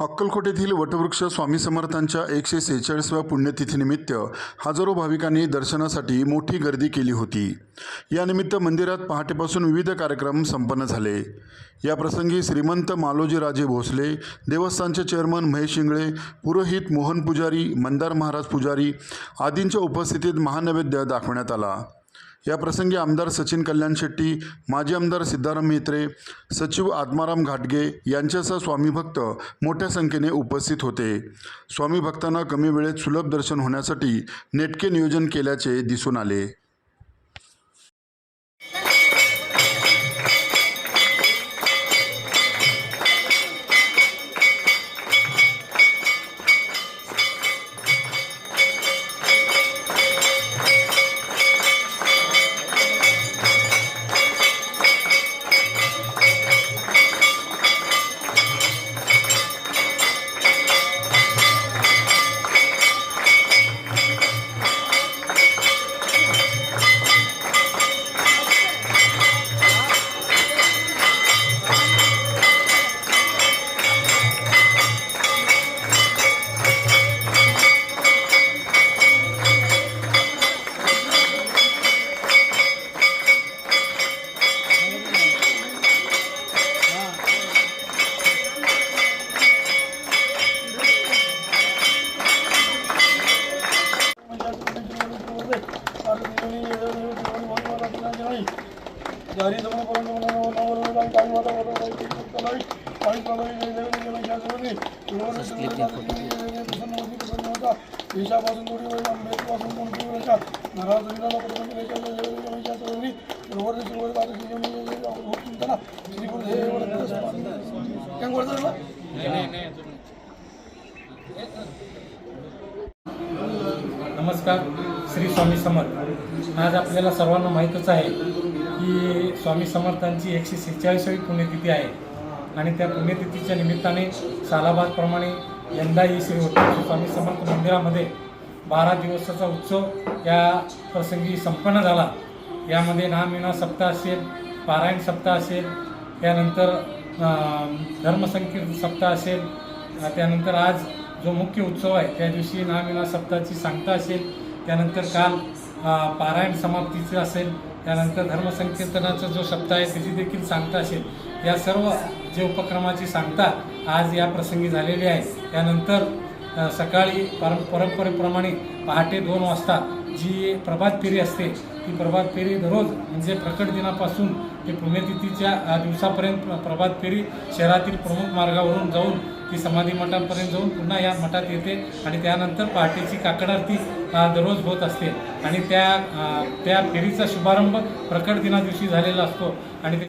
अक्कलकोटेतील वटवृक्ष स्वामी समर्थांच्या एकशे सेहेचाळीसव्या पुण्यतिथीनिमित्त हजारो भाविकांनी दर्शनासाठी मोठी गर्दी केली होती. यानिमित्त मंदिरात पहाटेपासून विविध कार्यक्रम संपन्न झाले. याप्रसंगी श्रीमंत मालोजीराजे भोसले देवस्थानचे चेअरमन महेश इंगळे पुरोहित मोहन पुजारी मंदार महाराज पुजारी आदींच्या उपस्थितीत महानैवेद्य दाखवण्यात आला. या प्रसंगी आमदार सचिन कल्याण शेट्टी माजी आमदार सिद्धाराम म्हेत्रे सचिव आत्माराम घाटगे यांच्यासह स्वामी भक्त मोठ्या संख्येने उपस्थित होते. स्वामी भक्तांना कमी वेळेत सुलभ दर्शन होण्यासाठी नेटके नियोजन केल्याचे दिसून आले. नमस्कार श्री स्वामी समर्थ आज आपल्याला सर्वांना माहीतच आहे की स्वामी समर्थांची एकशे सेहेचाळीसावी पुण्यतिथी आहे. आणि त्या पुण्यतिथीच्या निमित्ताने सालाबादप्रमाणे यंदाही श्री वटवृक्ष स्वामी समर्थ मंदिरामध्ये बारा दिवसाचा उत्सव या प्रसंगी संपन्न झाला. यामध्ये नामिना सप्ताह असेल पारायण सप्ताह असेल त्यानंतर धर्मसंकीर्त धर्मसंकीर्तन सप्ताह असेल त्यानंतर आज जो मुख्य उत्सव आहे त्या दिवशी नामिना सप्ताहाची सांगता असेल त्यानंतर काल पारायण समाप्तीचं असेल त्यानंतर धर्मसंकीर्तनाचा जो शब्द आहे त्याची देखील सांगता असेल. या सर्व जे उपक्रमाची सांगता आज या प्रसंगी झालेली आहे. त्यानंतर सकाळी परं परंपरेप्रमाणे पहाटे दोन वाजता जी प्रभात फेरी असते ती प्रभात फेरी दररोज म्हणजे प्रकट दिनापासून ते पुण्यतिथीच्या दिवसापर्यंत प्रभात फेरी शहरातील प्रमुख मार्गावरून जाऊन ती समाधी मठापर्यंत जाऊन पुन्हा या मठात येते आणि त्यानंतर पहाटेची काकड आरती दररोज होत असते. आणि त्या त्या फेरीचा शुभारंभ प्रकट दिना दिवशी झालेला असतो. आणि ते